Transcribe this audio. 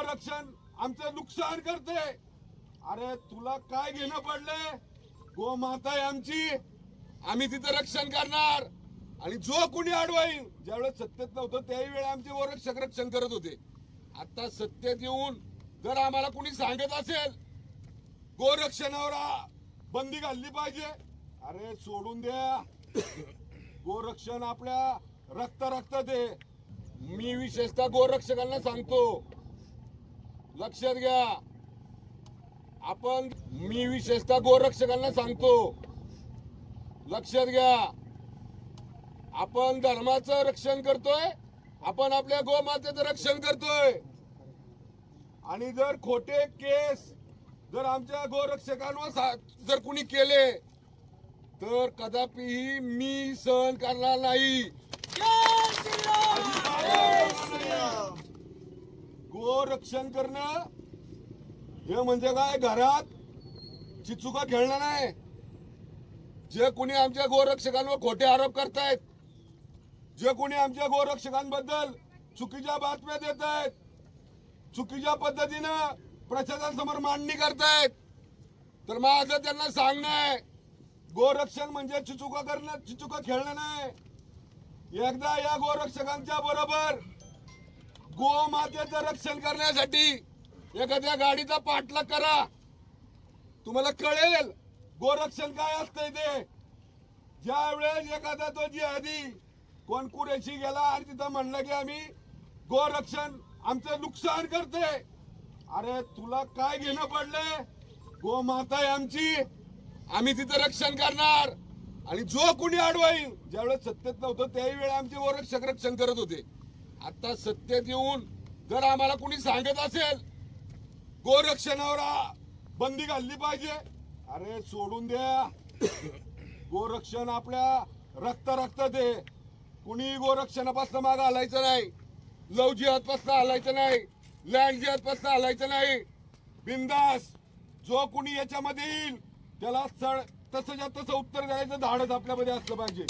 आरक्षण आमचं नुकसान करते. अरे तुला काय घेणं पडलंय गोमाता आहे आमची. आम्ही तिचं रक्षण करणार. आणि जो कुणी अडवाईल ज्यावेळेस सत्तेत नव्हतं त्याही वेळी आमचे गोरक्षक रक्षण करत होते. आता सत्तेत येऊन जर आम्हाला कुणी सांगत असेल गोरक्षणावर बंदी घालली पाहिजे. अरे सोडून द्या. गोरक्षण आपल्या रक्त रक्त दे. मी विशेषतः गोरक्षकांना सांगतो लक्षात घ्या. आपण मी विशेषतः गोरक्षकांना सांगतो. लक्षात घ्या. आपण धर्माचं रक्षण करतोय आपण आपल्या गोमातेचं रक्षण करतोय. आणि जर खोटे केस जर आमच्या गोरक्षकांवर जर कुणी केले तर कदापिही मी सहन करणार नाही. गोरक्षण करणं हे म्हणजे काय? घरात चिचुका खेळणं नाही. जे कुणी आमच्या गोरक्षकांवर खोटे आरोप करतायत जे कोणी आमच्या गोरक्षकांबद्दल चुकीच्या बातम्या देत आहेत चुकीच्या पद्धतीनं प्रशासनासमोर मांडणी करतायत तर माझं त्यांना सांगणं आहे गोरक्षण म्हणजे चिचुका करणं चिचुका खेळणं नाही. एकदा या गोरक्षकांच्या बरोबर गोमातेचं रक्षण करण्यासाठी एखाद्या गाडीचा पाठलाग करा. तुम्हाला कळेल गोरक्षण काय असतंय ते. ज्या वेळेस एखादा तो जिहादी कोण कुरेशी गेला आणि तिथं म्हणलं की आम्ही गोरक्षण आमचं नुकसान करते अरे तुला काय घेणं पडलंय? गोमाता आहे आमची. आम्ही तिथं रक्षण करणार. आणि जो कुणी अडवाईल ज्यावेळेस सत्तेत नव्हतं त्याही वेळा आमचे गोरक्षक रक्षण करत होते. आता सत्तेत येऊन जर आम्हाला कुणी सांगत असेल गोरक्षणावर बंदी घालली पाहिजे. अरे सोडून द्या. गोरक्षण आपल्या रक्त रक्त दे. कुणी गोरक्षणापासून मागे हलायचं नाही लव जिहादपासून हलायचं नाही लँड जिहादपासून हलायचं नाही. बिंदास जो कुणी याच्यामध्ये येईल त्याला सळ तसंच्या तसं उत्तर द्यायचं धाडच आपल्यामध्ये असलं पाहिजे.